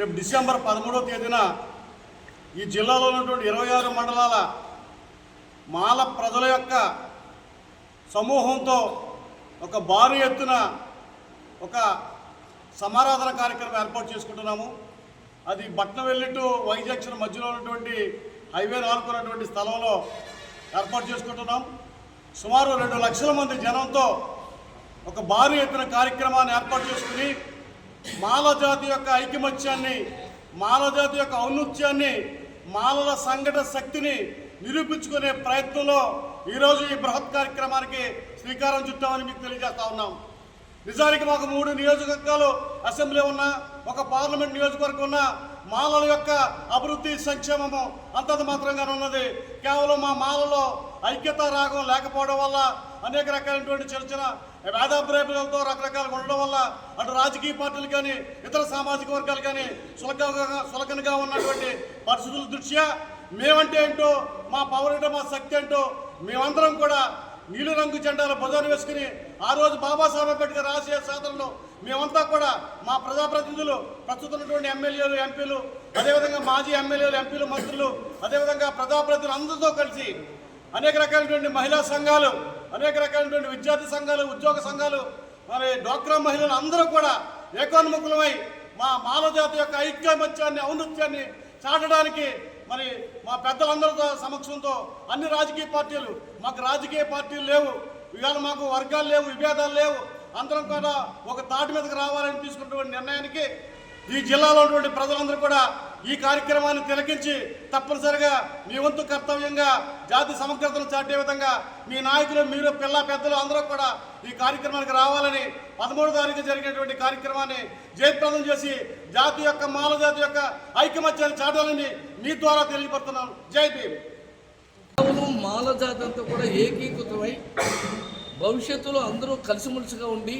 రేపు డిసెంబర్ పదమూడవ తేదీన ఈ జిల్లాలో ఉన్నటువంటి ఇరవై ఆరు మండలాల మాల ప్రజల యొక్క సమూహంతో ఒక భారీ ఎత్తున ఒక సమారాధన కార్యక్రమం ఏర్పాటు చేసుకుంటున్నాము. అది బట్నవెల్లి టు వైజాక్షన్ మధ్యలో ఉన్నటువంటి హైవే నాలుగున్నటువంటి స్థలంలో ఏర్పాటు చేసుకుంటున్నాం. సుమారు రెండు లక్షల మంది జనంతో ఒక భారీ ఎత్తున కార్యక్రమాన్ని ఏర్పాటు చేసుకుని మాల జాతి యొక్క ఐకమత్యాన్ని మాల జాతి యొక్క ఔన్నత్యాన్ని మాలల సంఘట శక్తిని నిరూపించుకునే ప్రయత్నంలో ఈరోజు ఈ బృహత్ కార్యక్రమానికి శ్రీకారం చుట్టామని మీకు తెలియజేస్తా ఉన్నాం. నిజానికి మాకు మూడు నియోజకవర్గాలు అసెంబ్లీ ఉన్నా ఒక పార్లమెంట్ నియోజకవర్గం ఉన్న మాలల యొక్క అభివృద్ధి సంక్షేమము అంతంత మాత్రంగానే ఉన్నది. కేవలం మా మాలలో ఐక్యత రాగం లేకపోవడం వల్ల అనేక రకాలైనటువంటి చిన్న చిన్న వేదాభిప్రాయాలతో రకరకాలుగా ఉండడం వల్ల అటు రాజకీయ పార్టీలు కానీ ఇతర సామాజిక వర్గాలు కానీ సులకగా సులకనగా ఉన్నటువంటి పరిస్థితుల దృష్ట్యా మేమంటే ఏంటో మా పవర్ ఏంటో మా శక్తి ఏంటో మేమందరం కూడా నీలి రంగు జెండాలు భుజాన్ని వేసుకుని ఆ రోజు బాబాసాహెబ్ అంబేద్కర్ రాసే సాధనలో మేమంతా కూడా మా ప్రజాప్రతినిధులు ప్రస్తుతం ఉన్నటువంటి ఎమ్మెల్యేలు ఎంపీలు అదేవిధంగా మాజీ ఎమ్మెల్యేలు ఎంపీలు మంత్రులు అదేవిధంగా ప్రజాప్రతినిధులు అందరితో కలిసి అనేక రకాలైనటువంటి మహిళా సంఘాలు అనేక రకాలైనటువంటి విద్యార్థి సంఘాలు ఉద్యోగ సంఘాలు మరి డ్వాక్రా మహిళలు అందరూ కూడా ఏకోన్ముఖులమై మా మానవ జాతి యొక్క ఐక్యమత్యాన్ని ఔన్నత్యాన్ని చాటడానికి మరి మా పెద్దలందరితో సమక్షంతో అన్ని రాజకీయ పార్టీలు మాకు రాజకీయ పార్టీలు లేవు. ఇవాళ మాకు వర్గాలు లేవు విభేదాలు లేవు. అందరం కూడా ఒక తాటి మీదకి రావాలని తీసుకున్నటువంటి నిర్ణయానికి ఈ జిల్లాలో ఉన్నటువంటి ప్రజలందరూ కూడా ఈ కార్యక్రమాన్ని తిలకించి తప్పనిసరిగా మీ వంతు కర్తవ్యంగా జాతి సమగ్రతను చాటే విధంగా మీ నాయకులు మీరు పిల్ల పెద్దలు అందరూ కూడా ఈ కార్యక్రమానికి రావాలని పదమూడు తారీఖు జరిగినటువంటి కార్యక్రమాన్ని జయప్రదం చేసి జాతి యొక్క మాల జాతి యొక్క ఐకమత్యాన్ని చాటాలని మీ ద్వారా తెలియపడుతున్నాను జై భీమ్. మాల జాతి అంతా కూడా ఏకీకృతమై భవిష్యత్తులో అందరూ కలిసిమెలిసిగా ఉండి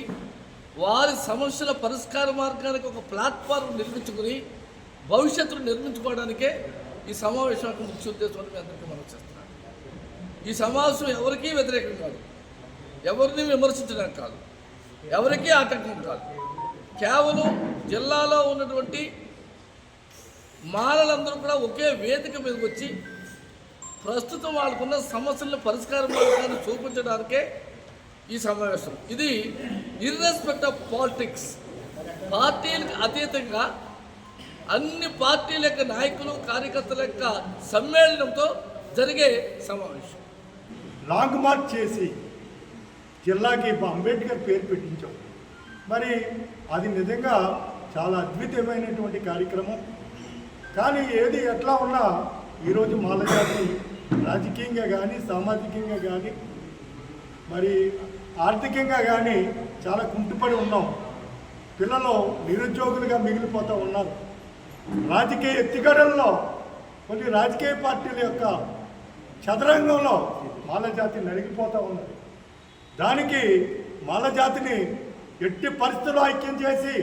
వారి సమస్యల పరిష్కార మార్గానికి ఒక ప్లాట్ఫామ్ నిర్మించుకుని భవిష్యత్తును నిర్మించుకోవడానికే ఈ సమావేశం యొక్క ముఖ్య ఉద్దేశం అని మీ అందరికీ మనం చేస్తున్నాను ఈ సమావేశం ఎవరికీ వ్యతిరేకం కాదు. ఎవరిని విమర్శించడం కాదు. ఎవరికీ ఆటంకం కాదు. కేవలం జిల్లాలో ఉన్నటువంటి మాలలందరూ కూడా ఒకే వేదిక మీదకి వచ్చి ప్రస్తుతం వాళ్ళకున్న సమస్యలను పరిష్కార మార్గాన్ని చూపించడానికే ఈ సమావేశం. ఇది ఇర్రెస్పెక్ట్ ఆఫ్ పాలిటిక్స్ పార్టీలకు అతీతంగా అన్ని పార్టీల యొక్క నాయకులు కార్యకర్తల యొక్క సమ్మేళనంతో జరిగే సమావేశం. లాంగ్ మార్చ్ చేసి జిల్లాకి అంబేద్కర్ పేరు పెట్టించాం. మరి అది నిజంగా చాలా అద్భుతమైనటువంటి కార్యక్రమం. కానీ ఏది ఎట్లా ఉన్నా ఈరోజు మాలజాతి రాజకీయంగా కానీ సామాజికంగా కానీ మరి ఆర్థికంగా కానీ చాలా కుంటుపడి ఉన్నాం. పిల్లలు నిరుద్యోగులుగా మిగిలిపోతూ ఉన్నారు. రాజకీయ ఎత్తిగడల్లో కొన్ని రాజకీయ పార్టీల యొక్క చదరంగంలో మాలజాతి నలిగిపోతూ ఉన్నది. దానికి మాలజాతిని ఎట్టి పరిస్థితుల్లో ఐక్యం చేసి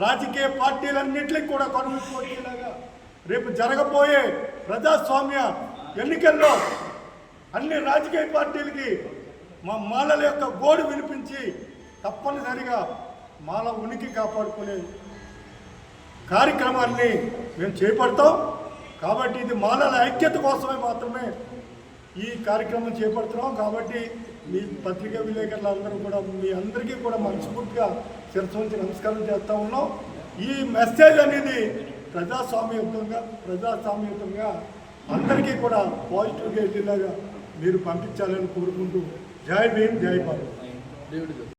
రాజకీయ పార్టీలన్నింటికి కూడా కొనుగోలుగా రేపు జరగబోయే ప్రజాస్వామ్య ఎన్నికల్లో అన్ని రాజకీయ పార్టీలకి మా మాలల యొక్క గోడు వినిపించి తప్పనిసరిగా మాల ఉనికి కాపాడుకునే కార్యక్రమాన్ని మేము చేపడతాం. కాబట్టి ఇది మాలల ఐక్యత కోసమే మాత్రమే ఈ కార్యక్రమం చేపడుతున్నాం. కాబట్టి మీ పత్రికా విలేకరులందరూ కూడా మీ అందరికీ కూడా మనస్ఫూర్తిగా శిరస్సు నమస్కారం చేస్తూ ఉన్నాం. ఈ మెసేజ్ అనేది ప్రజాస్వామ్యయుతంగా ప్రజాస్వామ్యయుతంగా అందరికీ కూడా పాజిటివ్గా వెళ్ళేలాగా మీరు పంపించాలని కోరుకుంటూ జై భీమ్ జై భారత్. దేవుడి